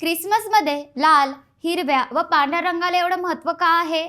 क्रिसमसमध्ये लाल हिरव्या व पांढऱ्या रंगाला एवढं महत्त्व का आहे?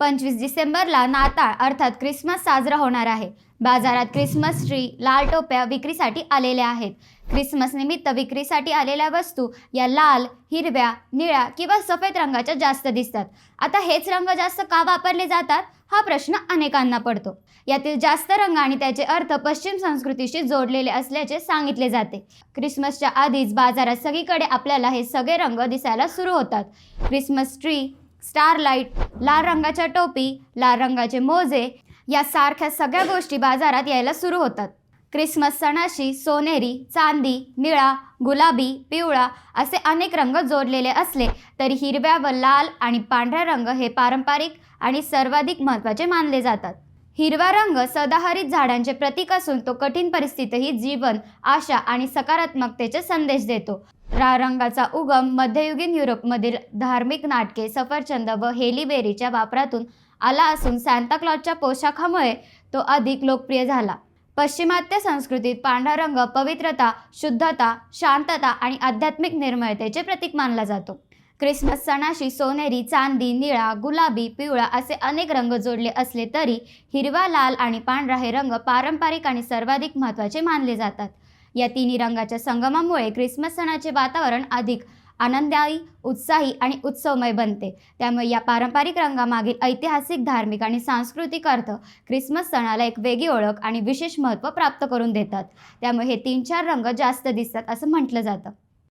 पंचवीस डिसेंबरला नाताळ अर्थात क्रिसमस साजरा होणार आहे. बाजारात क्रिसमस ट्री लाल टोप्या विक्रीसाठी आलेल्या आहेत. क्रिसमस निमित्त विक्रीसाठी आलेल्या वस्तू या लाल हिरव्या निळ्या किंवा सफेद रंगाच्या जास्त दिसतात. आता हेच रंग जास्त का वापरले जातात? हा प्रश्न अनेकांना पडतो. यातील जास्त रंग आणि त्याचे अर्थ पश्चिम संस्कृतीशी जोडलेले असल्याचे सांगितले जाते. क्रिसमसच्या आधीच बाजारात सगळीकडे आपल्याला हे सगळे रंग दिसायला सुरू होतात. क्रिसमस ट्री स्टारलाईट लाल रंगाच्या टोपी लाल रंगाचे मोजे यासारख्या सगळ्या गोष्टी बाजारात यायला सुरू होतात. क्रिसमस सणाशी सोनेरी चांदी निळा गुलाबी पिवळा असे अनेक रंग जोडलेले असले तरी हिरव्या व लाल आणि पांढरा रंग हे पारंपरिक आणि सर्वाधिक महत्त्वाचे मानले जातात. हिरवा रंग सदाहरित झाडांचे प्रतीक असून तो कठीण परिस्थितीतही जीवन आशा आणि सकारात्मकतेचे संदेश देतो. रा रंगाचा उगम मध्ययुगीन युरोपमधील धार्मिक नाटके सफरचंद व हेलीबेरीच्या वापरातून आला असून सॅन्ताक्लॉजच्या पोशाखामुळे तो अधिक लोकप्रिय झाला. पाश्चिमात्य संस्कृतीत पांढरा रंग पवित्रता शुद्धता शांतता आणि आध्यात्मिक निर्मळतेचे प्रतीक मानला जातो. क्रिसमस सणाशी सोनेरी चांदी निळा गुलाबी पिवळा असे अनेक रंग जोडले असले तरी हिरवा लाल आणि पांढरा हे रंग पारंपरिक आणि सर्वाधिक महत्त्वाचे मानले जातात. या तिन्ही रंगाच्या संगमामुळे क्रिसमस सणाचे वातावरण अधिक आनंददायी उत्साही आणि उत्सवमय बनते. त्यामुळे या पारंपरिक रंगामागील ऐतिहासिक धार्मिक आणि सांस्कृतिक अर्थ क्रिसमस सणाला एक वेगळी ओळख आणि विशेष महत्त्व प्राप्त करून देतात. त्यामुळे हे तीन चार रंग जास्त दिसतात असं म्हटलं जातं.